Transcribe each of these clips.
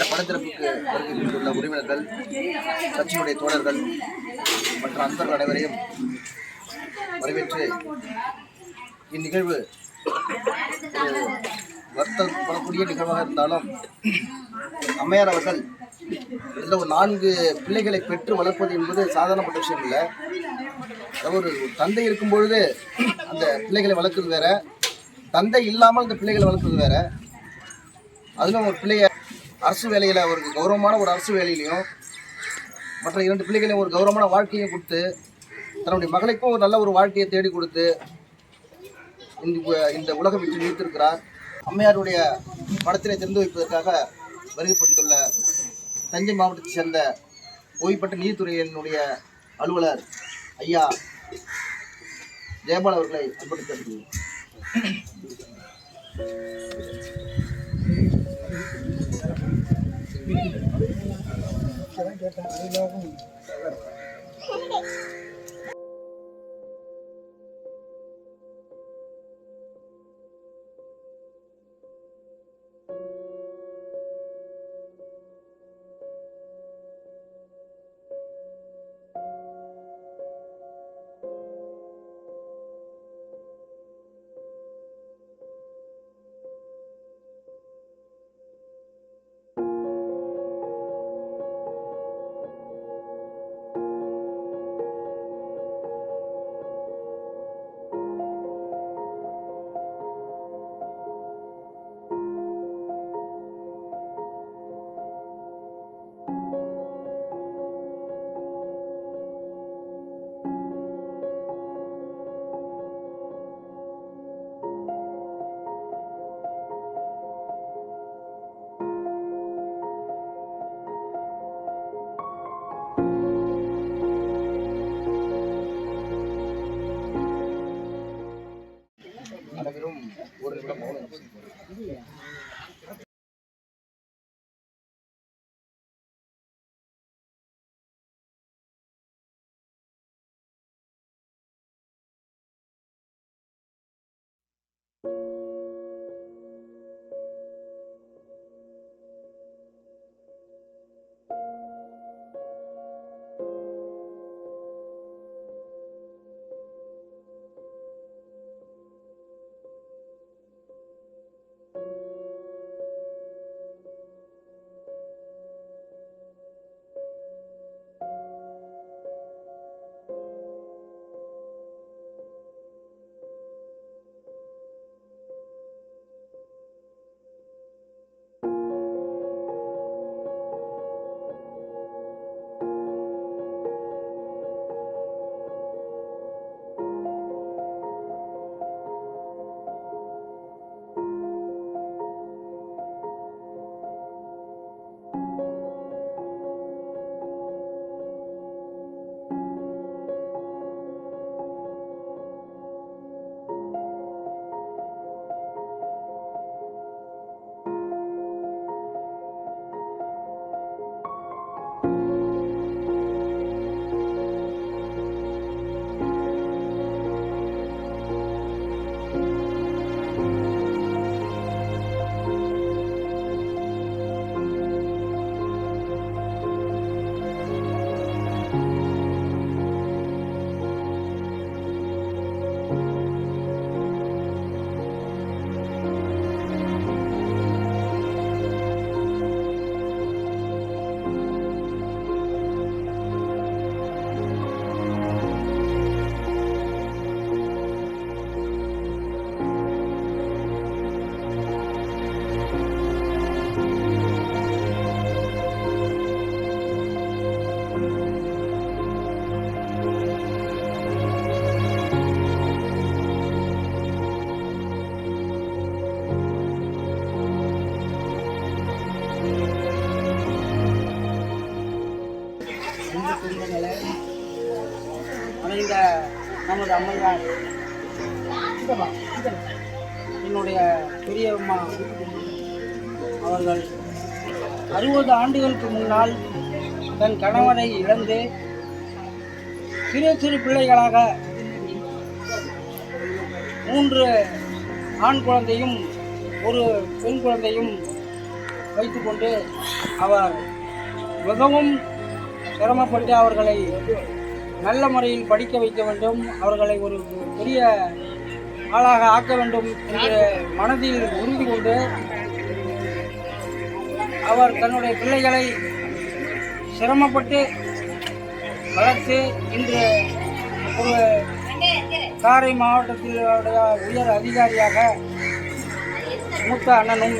இந்த படத்திறப்புக்கு வருகை புரிந்துள்ள உறவினர்கள் கட்சியினுடைய தோழர்கள் மற்ற அன்பர்கள் அனைவரையும் வரவேற்று இந்நிகழ்வு ஒரு வருத்தப்படக்கூடிய நிகழ்வாக இருந்தாலும் அம்மையார் அவர்கள் இந்த ஒரு நான்கு பிள்ளைகளை பெற்று வளர்ப்பது என்பது சாதாரணப்பட்ட விஷயம் இல்லை ஒரு தந்தை இருக்கும் பொழுது அந்த பிள்ளைகளை வளர்க்குறது வேற தந்தை இல்லாமல் அந்த பிள்ளைகளை வளர்க்குறது வேற. அதிலும் ஒரு பிள்ளைய அரசு வேலையில் ஒரு கௌரவமான ஒரு அரசு வேலையிலையும் மற்ற இரண்டு பிள்ளைகளையும் ஒரு கௌரவமான வாழ்க்கையும் கொடுத்து தன்னுடைய மகளுக்கும் ஒரு நல்ல ஒரு வாழ்க்கையை தேடி கொடுத்து இந்த இந்த உலகம் விட்டு நீத்திருக்கிறார் அம்மையாருடைய படத்தினை திறந்து வைப்பதற்காக வருகை புரிந்துள்ள தஞ்சை மாவட்டத்தைச் சேர்ந்த ஓய்வு நீதித்துறையினுடைய அலுவலர் ஐயா ஜெயபால் அவர்களை அன்புடன் Cetaphil? இந்து அறுபது ஆண்டுகளுக்கு முன்னால் தன் கணவனை இழந்து சிறு சிறு பிள்ளைகளாக மூன்று ஆண் குழந்தையும் ஒரு பெண் குழந்தையும் வைத்துக்கொண்டு அவர் மிகவும் சிரமப்பட்டு அவர்களை நல்ல முறையில் படிக்க வைக்க வேண்டும் அவர்களை ஒரு பெரிய ஆளாக ஆக்க வேண்டும் என்று மனதில் உறுதி கொண்டு அவர் தன்னுடைய பிள்ளைகளை சிரமப்பட்டு வளர்த்து இன்று ஒரு காரை மாவட்டத்தினுடைய உயர் அதிகாரியாக மூத்த அண்ணனும்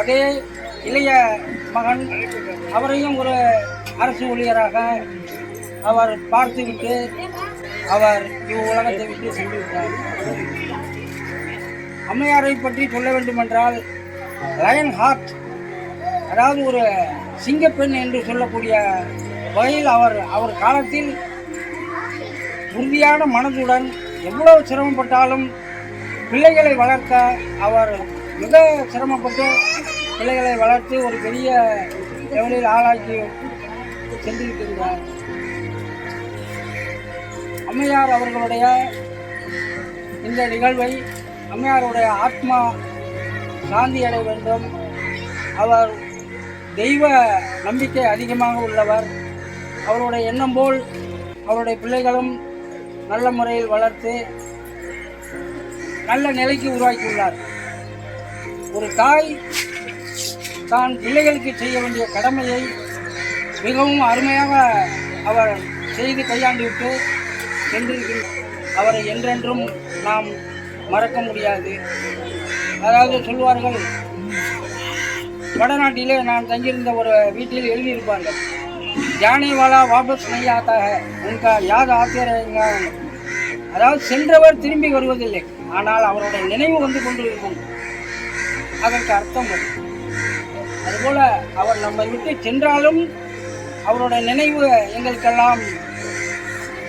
அதே இளைய மகன் அவரையும் ஒரு அரசு ஊழியராக அவர் பார்த்துவிட்டு அவர் இவ்வுலகத்தை விட்டு சென்றுவிட்டார். அம்மையாரை பற்றி சொல்ல வேண்டுமென்றால் லயன் ஹார்ட் அதாவது ஒரு சிங்கப்பெண் என்று சொல்லக்கூடிய வகையில் அவர் அவர் காலத்தில் உறுதியான மனதுடன் எவ்வளவு சிரமப்பட்டாலும் பிள்ளைகளை வளர்க்க அவர் மிக சிரமப்பட்டு பிள்ளைகளை வளர்த்து ஒரு பெரிய லெவலில் ஆளாக்கி சென்றிருக்கின்றார் அம்மையார் அவர்களுடைய இந்த நிகழ்வை அம்மையாருடைய ஆத்மா சாந்தி அடைய வேண்டும். அவர் தெய்வ நம்பிக்கை அதிகமாக உள்ளவர். அவருடைய எண்ணம் போல் அவருடைய பிள்ளைகளும் நல்ல முறையில் வளர்த்து நல்ல நிலைக்கு உருவாக்கியுள்ளார். ஒரு தாய் தான் பிள்ளைகளுக்கு செய்ய வேண்டிய கடமையை மிகவும் அருமையாக அவர் செய்து கையாண்டு விட்டு அவரை என்றென்றும் நாம் மறக்க முடியாது. அதாவது சொல்வார்கள் வடநாட்டிலே நான் தங்கியிருந்த ஒரு வீட்டில் எழுதியிருப்பார்கள் ஜானேவாலா வாபஸ் நை ஆத்தா ஹை உன்கா அதாவது சென்றவர் திரும்பி வருவதில்லை ஆனால் அவருடைய நினைவு வந்து கொண்டு இருக்கும் அதற்கு அர்த்தம் அது. அதுபோல் அவர் நம்மை விட்டு சென்றாலும் அவருடைய நினைவு எங்களுக்கெல்லாம்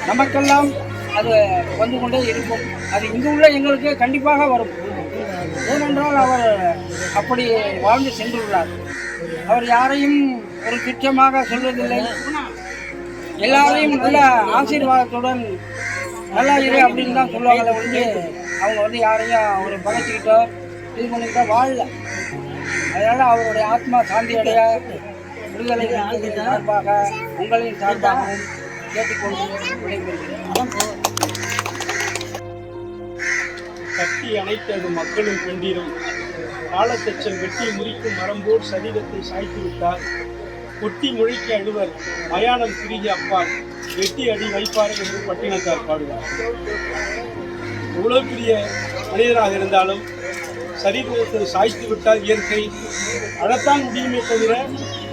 நமக்கெல்லாம் அது வந்து கொண்டே இருக்கும். அது இங்கு உள்ள எங்களுக்கு கண்டிப்பாக வரும். ஏனென்றால் அவர் அப்படி வாழ்ந்து சென்றுள்ளார். அவர் யாரையும் ஒரு திட்டமாக சொல்வதில்லை எல்லாரையும் நல்ல ஆசீர்வாதத்துடன் நல்லா இரு அப்படின்னு தான் சொல்லுவாங்களே வந்து அவங்க வந்து யாரையும் ஒரு பழச்சிக்கிட்டோ இது பண்ணிக்கிட்டோ வாழல. அதனால் அவருடைய ஆத்மா சாந்தி அடைய விடுதலை சார்பாக உங்களின் சார்பாகவும் கட்டி அணைத்தது மக்களும் கொண்டிரும். காலத்தச்சன் வெட்டி முறிக்கும் மரம்போர் சரீரத்தை சாய்த்து விட்டார் கொட்டி முழிக்க அழுவர் மயானம் பிரிஞ்ச அப்பால். வெட்டி அடி வைப்பார் என்று பட்டினத்தார் பாடுவார். எவ்வளவு பெரிய மனிதராக இருந்தாலும் சரீரத்தை சாய்த்து விட்டால் இயற்கை. அழத்தான் முடியுமே தவிர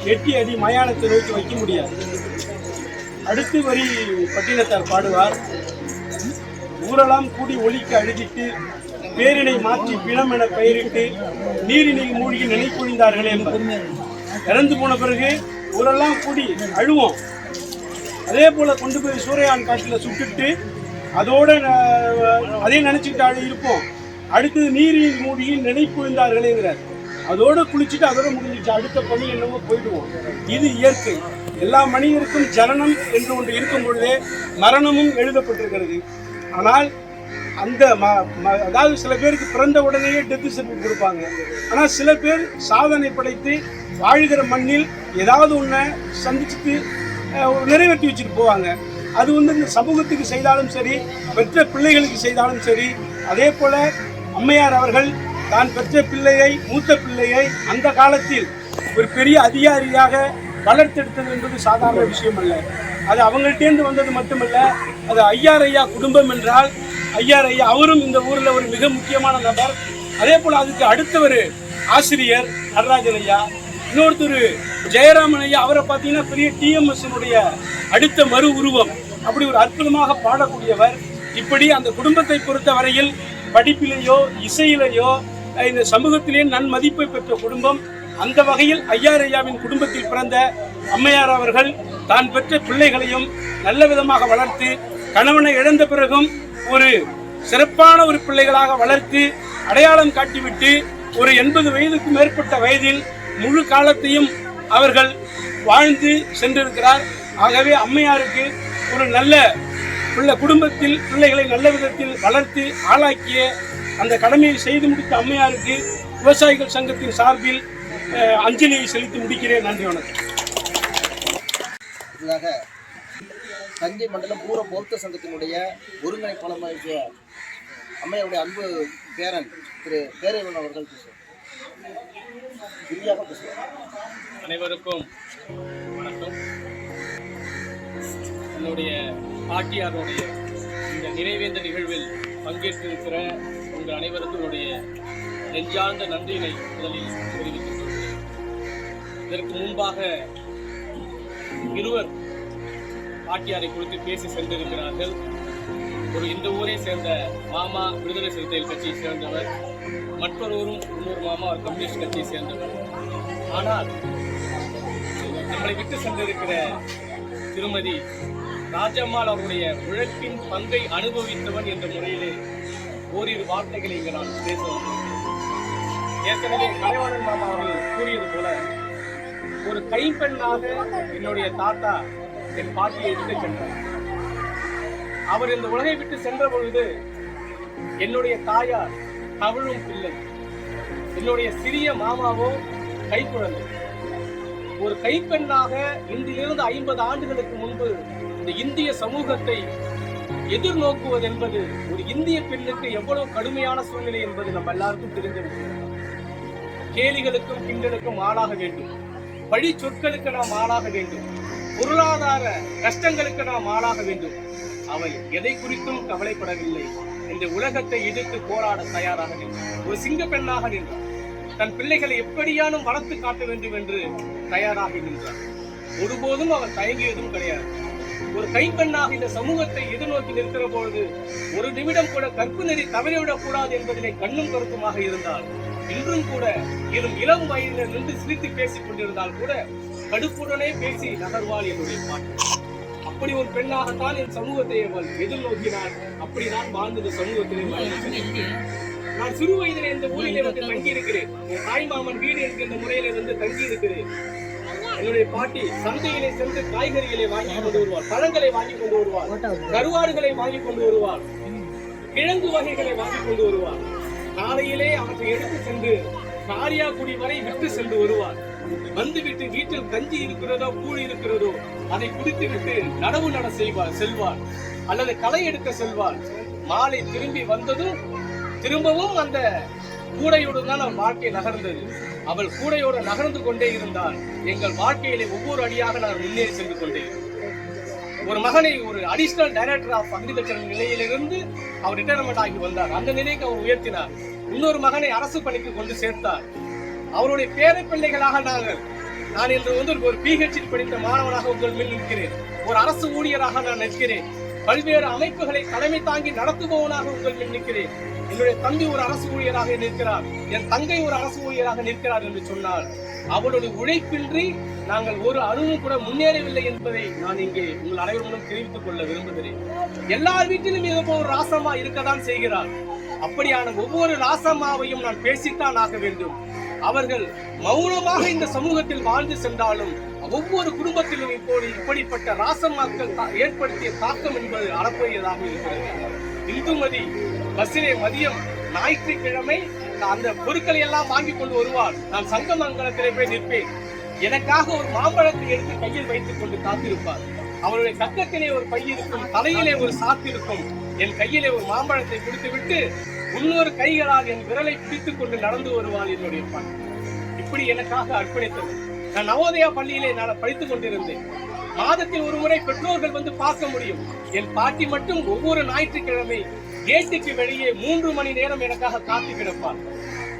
வெட்டி அடி மயானத்தை நோக்கி வைக்க முடியாது. அடுத்து வரி பட்டினத்தார் பாடுவார். ஊரெல்லாம் கூடி ஒலிக்க அழுதிட்டு பேரினை மாற்றி பிணம் என பெயரிட்டு நீரினை மூழ்கி நினைப்பொழிந்தார்களே இறந்து போன பிறகு ஊரெல்லாம் கூடி அழுவோம். அதே போல கொண்டு போய் சூறையான் காட்டில் சுட்டுட்டு அதோட அதையும் அதே நினைச்சுக்கிட்டு அழு இருப்போம். அடுத்தது நீரில் மூழ்கி நினைப்பொழிந்தார்களேங்கிறார். அதோட குளிச்சுட்டு அதோட முடிஞ்சிச்சு. அடுத்த பணி என்னவோ போயிடுவோம். இது இயற்கை. எல்லா மனிதருக்கும் ஜனனம் என்று ஒன்று இருக்கும் பொழுதே மரணமும் எழுதப்பட்டிருக்கிறது. ஆனால் அந்த ம- ம- அதாவது சில பேருக்கு பிறந்த உடனேயே டெத் சர்டிஃபிகேட் கொடுப்பாங்க. ஆனால் சில பேர் சாதனை படைத்து வாழ்கிற மண்ணில் ஏதாவது ஒன்றை சந்திச்சுட்டு நிறைவேற்றி வச்சுட்டு போவாங்க. அது வந்து இந்த சமூகத்துக்கு செய்தாலும் சரி பெற்ற பிள்ளைகளுக்கு செய்தாலும் சரி அதே போல் அம்மையார் அவர்கள் தான் பெற்ற பிள்ளையை மூத்த பிள்ளையை அந்த காலத்தில் ஒரு பெரிய அதிகாரியாக வளர்த்தெடுத்தது என்பது சாதாரண விஷயம் அல்ல அது அவங்கள்ட்டேருந்து வந்தது மட்டுமல்ல அது ஐயார் ஐயா குடும்பம் என்றால் ஐயார் ஐயா அவரும் இந்த ஊரில் ஒரு மிக முக்கியமான நபர். அதே போல் அதுக்கு அடுத்தவர் ஆசிரியர் நடராஜன் ஐயா இன்னொருத்தர் ஜெயராமன் ஐயா அவரை பார்த்தீங்கன்னா பெரிய டிஎம்எஸ்னுடைய அடுத்த மறு உருவம். அப்படி ஒரு அற்புதமாக பாடக்கூடியவர். இப்படி அந்த குடும்பத்தை பொறுத்த வரையில் படிப்பிலேயோ இசையிலேயோ இந்த இந்த நன் நன்மதிப்பை பெற்ற குடும்பம். அந்த வகையில் ஐயார் ஐயாவின் குடும்பத்தில் பிறந்த அம்மையார் அவர்கள் தான் பெற்ற பிள்ளைகளையும் நல்ல விதமாக வளர்த்து கணவனை இழந்த பிறகும் ஒரு சிறப்பான ஒரு பிள்ளைகளாக வளர்த்து அடையாளம் காட்டிவிட்டு ஒரு எண்பது வயதுக்கு மேற்பட்ட வயதில் முழு காலத்தையும் அவர்கள் வாழ்ந்து சென்றிருக்கிறார். ஆகவே அம்மையாருக்கு ஒரு நல்ல பிள்ளை குடும்பத்தில் பிள்ளைகளை நல்ல விதத்தில் வளர்த்து ஆளாக்கிய அந்த கடமையை செய்து முடித்த அம்மையாருக்கு விவசாயிகள் சங்கத்தின் சார்பில் அஞ்சலியை செலுத்தி முடிக்கிறேன். நன்றி வணக்கம். தஞ்சை மண்டலம் பூர பௌத்த சங்கத்தினுடைய ஒருங்கிணைப்பாளராகிய அம்மையாருடைய அன்பு பேரன் திரு பேரவன் அவர்கள் பேசுவார். இறுதியாக பேசுவார் அனைவருக்கும் வணக்கம். என்னுடைய பாட்டியாருடைய இந்த நினைவேந்த நிகழ்வில் பங்கேற்றிருக்கிற உங்கள் அனைவருக்கும் என்னுடைய நெஞ்சார்ந்த நன்றியினை முதலில் தெரிவித்துக் கொள்கிறேன் இதற்கு முன்பாக இருவர் பாட்டியாரை குறித்து பேசி சென்றிருக்கிறார்கள். ஒரு இந்த ஊரை சேர்ந்த மாமா விடுதலை சிறுத்தைகள் கட்சியை சேர்ந்தவர் மற்றொருவரும் இன்னொரு மாமா ஒரு கம்யூனிஸ்ட் கட்சியை சேர்ந்தவர். ஆனால் நம்மளை விட்டு சென்றிருக்கிற திருமதி ராஜம்மாள் அவருடைய உழைப்பின் பங்கை அனுபவித்தவன் என்ற முறையிலே ஓரிரு வார்த்தைகளை இங்கு நான் பேச ஏற்கனவே கலைவாணன் மாமா அவர்கள் ஒரு கைப்பெண்ணாக என்னுடைய தாத்தா என் பாட்டியை விட்டு சென்றார். அவர் இந்த உலகை விட்டு சென்ற பொழுது என்னுடைய தாயார் தவிழும் பிள்ளை என்னுடைய சிறிய மாமாவோ கைக்குழந்தை ஒரு கைப்பெண்ணாக இன்றிலிருந்து ஐம்பது ஆண்டுகளுக்கு முன்பு இந்த இந்திய சமூகத்தை எதிர்நோக்குவது என்பது ஒரு இந்திய பெண்ணுக்கு எவ்வளவு கடுமையான சூழ்நிலை என்பது நம்ம எல்லாருக்கும் தெரிஞ்ச விஷயம் கேலிகளுக்கும் கிண்டலுக்கும் ஆளாக வேண்டும். பழி சொற்களுக்கு நாம் ஆளாக வேண்டும். பொருளாதார கஷ்டங்களுக்கு நாம் ஆளாக வேண்டும். அவள் எதை குறித்தும் கவலைப்படவில்லை. இந்த உலகத்தை எதிர்த்து போராட தயாராக நின்றார் ஒரு சிங்க பெண்ணாக நின்றார் தன் பிள்ளைகளை எப்படியானும் வளர்த்து காட்ட வேண்டும் என்று தயாராகி நின்றார் ஒருபோதும் அவர் தயங்கியதும் கிடையாது. ஒரு கைப்பெண்ணாக இந்த சமூகத்தை எதிர்நோக்கி நிற்கிற பொழுது ஒரு நிமிடம் கூட கற்பு நெறி தவறிவிடக் கூடாது என்பதிலே கண்ணும் கருத்துமாக இருந்தால் இன்றும் கூட இரும் இளம் வயதில் நின்று சிரித்து பேசிக் கொண்டிருந்தால் கூட கடுப்புடனே பேசி நகர்வாள் என்னுடைய பாட்டு. அப்படி ஒரு பெண்ணாகத்தான் என் சமூகத்தை அவள் எதிர்நோக்கினாள். அப்படிதான் வாழ்ந்தது சமூகத்திலே நான் சிறு வயதில் இந்த ஊரிலே வந்து தங்கி இருக்கிறேன் என் தாய் மாமன் வீடு என்கின்ற முறையில வந்து தங்கி இருக்கிறேன் என்னுடைய பாட்டி சந்தையிலே சென்று காய்கறிகளை வாங்கி கொண்டு வருவார் பழங்களை வாங்கி கொண்டு வருவார் கருவாடுகளை வாங்கி கொண்டு வருவார் கிழங்கு வகைகளை வாங்கி கொண்டு வருவார் காலையிலே அவற்றை எடுத்து சென்று காரியாக்குடி வரை விட்டு சென்று வருவார். வந்துவிட்டு வீட்டில் கஞ்சி இருக்கிறதோ கூழ் இருக்கிறதோ அதை குடித்து விட்டு நடவு நட செய்வார் செல்வார். அல்லது களை எடுக்க செல்வார். மாலை திரும்பி வந்ததும் திரும்பவும் அந்த கூடையோடு தான் அவன் வாழ்க்கை நகர்ந்தது. அவள் கூடையோடு நகர்ந்து கொண்டே இருந்தால் எங்கள் வாழ்க்கையிலே ஒவ்வொரு அடியாக நான் முன்னேறி சென்று கொண்டே ஒரு மகனை ஒரு அடிஷனல் டைரக்டர் ஆஃப் அக்ரிகல்ச்சர் நிலையிலிருந்து அவர் ரிட்டையர்மெண்ட் ஆகி வந்தார். அந்த நிலைக்கு அவர் உயர்த்தினார். இன்னொரு மகனை அரசு பணிக்கு கொண்டு சேர்த்தார். அவருடைய பேர பிள்ளைகளாக நாங்கள் நான் இன்று வந்து ஒரு பிஹெச்டி படித்த மாணவனாக உங்கள் மேல் நிற்கிறேன். ஒரு அரசு ஊழியராக நான் நிற்கிறேன். பல்வேறு அமைப்புகளை தலைமை தாங்கி நடத்துபவனாக உங்கள் மேல் நிற்கிறேன். என்னுடைய தம்பி ஒரு அரசு ஊழியராக நிற்கிறார். என் தங்கை ஒரு அரசு ஊழியராக நிற்கிறார் என்று சொன்னால் அவளுடைய உழைப்பின்றி நாங்கள் ஒரு அணுவும் கூட முன்னேறவில்லை என்பதை நான் இங்கே உங்கள் அனைவரும் தெரிவித்துக் கொள்ள விரும்புகிறேன். எல்லார் வீட்டிலும் இது ஒரு ராசம்மா இருக்கத்தான் செய்கிறார். அப்படியான ஒவ்வொரு ராசம்மாவையும் நான் பேசித்தான் ஆக வேண்டும். அவர்கள் மௌனமாக இந்த சமூகத்தில் வாழ்ந்து சென்றாலும் ஒவ்வொரு குடும்பத்திலும் இப்போது இப்படிப்பட்ட ராசம்மாக்கள் தா- ஏற்படுத்திய தாக்கம் என்பது அளப்பரியதாக இருக்கிறது. இந்துமதி பஸ்ஸிலே மதியம் ஞாயிற்றுக்கிழமை அந்த பொருட்களை எல்லாம் வாங்கி கொண்டு வருவார். நான் சங்கமங்கலத்திலே போய் நிற்பேன். எனக்காக ஒரு மாம்பழத்தை எடுத்து கையில் வைத்துக் கொண்டு காத்திருப்பார். அவருடைய கக்கத்திலே ஒரு பை இருக்கும் தலையிலே ஒரு சாத்து இருக்கும். என் கையிலே ஒரு மாம்பழத்தை கொடுத்துவிட்டு இன்னொரு கைகளால் என் விரலை பிடித்துக் கொண்டு நடந்து வருவாள் என்னுடைய பண். இப்படி எனக்காக அர்ப்பணித்தது நான் நவோதயா பள்ளியிலே நான் படித்துக் கொண்டிருந்தேன். மாதத்தில் ஒரு முறை பெற்றோர்கள் வந்து பார்க்க முடியும். என் பாட்டி மட்டும் ஒவ்வொரு ஞாயிற்றுக்கிழமை கேட்டுக்கு வெளியே மூன்று மணி நேரம் எனக்காக காத்து கிடப்பார்.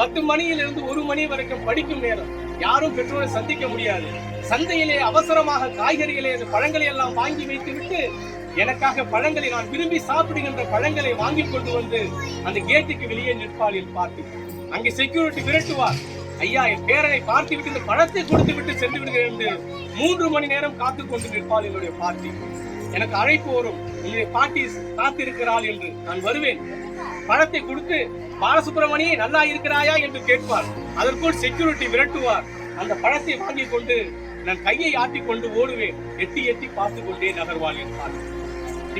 பத்து மணியிலிருந்து ஒரு மணி வரைக்கும் படிக்கும் நேரம். யாரும் பெற்றோரை சந்திக்க முடியாது. சந்தையிலே அவசரமாக காய்கறிகளை அந்த பழங்களை எல்லாம் வாங்கி வைத்து விட்டு எனக்காக பழங்களை நான் விரும்பி சாப்பிடுகின்ற பழங்களை வாங்கி கொண்டு வந்து அந்த கேட்டுக்கு வெளியே நிற்பாளில் பார்த்து அங்கே செக்யூரிட்டி விரட்டுவார். ஐயா என் பேரனை பார்த்து விட்டு இந்த பழத்தை கொடுத்து விட்டு சென்று விடுகிறேன் என்று மூன்று மணி நேரம் காத்து கொண்டு நிற்பாள் என்னுடைய பார்ட்டி எனக்கு அழைப்பு வரும். உன்னுடைய பாட்டி காத்திருக்கிறாள் என்று நான் வருவேன். பழத்தை கொடுத்து பாலசுப்ரமணியே நல்லா இருக்கிறாயா என்று கேட்பார். அதற்குள் செக்யூரிட்டி விரட்டுவார். அந்த பழத்தை வாங்கிக் கொண்டு நான் கையை ஆட்டி கொண்டு ஓடுவேன். எட்டி எட்டி பார்த்து கொண்டே நகர்வாள் என்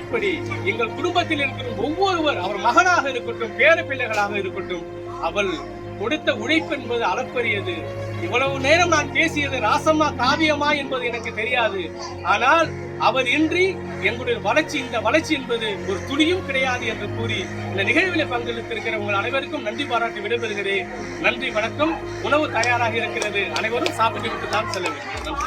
இப்படி எங்கள் குடும்பத்தில் இருக்கிற ஒவ்வொருவர் அவர் மகனாக இருக்கட்டும் பேர பிள்ளைகளாக இருக்கட்டும் அவள் கொடுத்த உழைப்பு என்பது அளப்பரியது. இவ்வளவு நேரம் நான் பேசியது ராசம்மா காவியமா என்பது எனக்கு தெரியாது. ஆனால் அவர் இன்றி எங்களுடைய வளர்ச்சி இந்த வளர்ச்சி என்பது ஒரு துணியும் கிடையாது என்று கூறி இந்த நிகழ்வில் பங்கெடுத்திருக்கிற உங்கள் அனைவருக்கும் நன்றி பாராட்டி விடைபெறுகிறேன். நன்றி வணக்கம். உணவு தயாராக இருக்கிறது. அனைவரும் சாப்பிட்டு விட்டு தான் செல்ல வேண்டும்.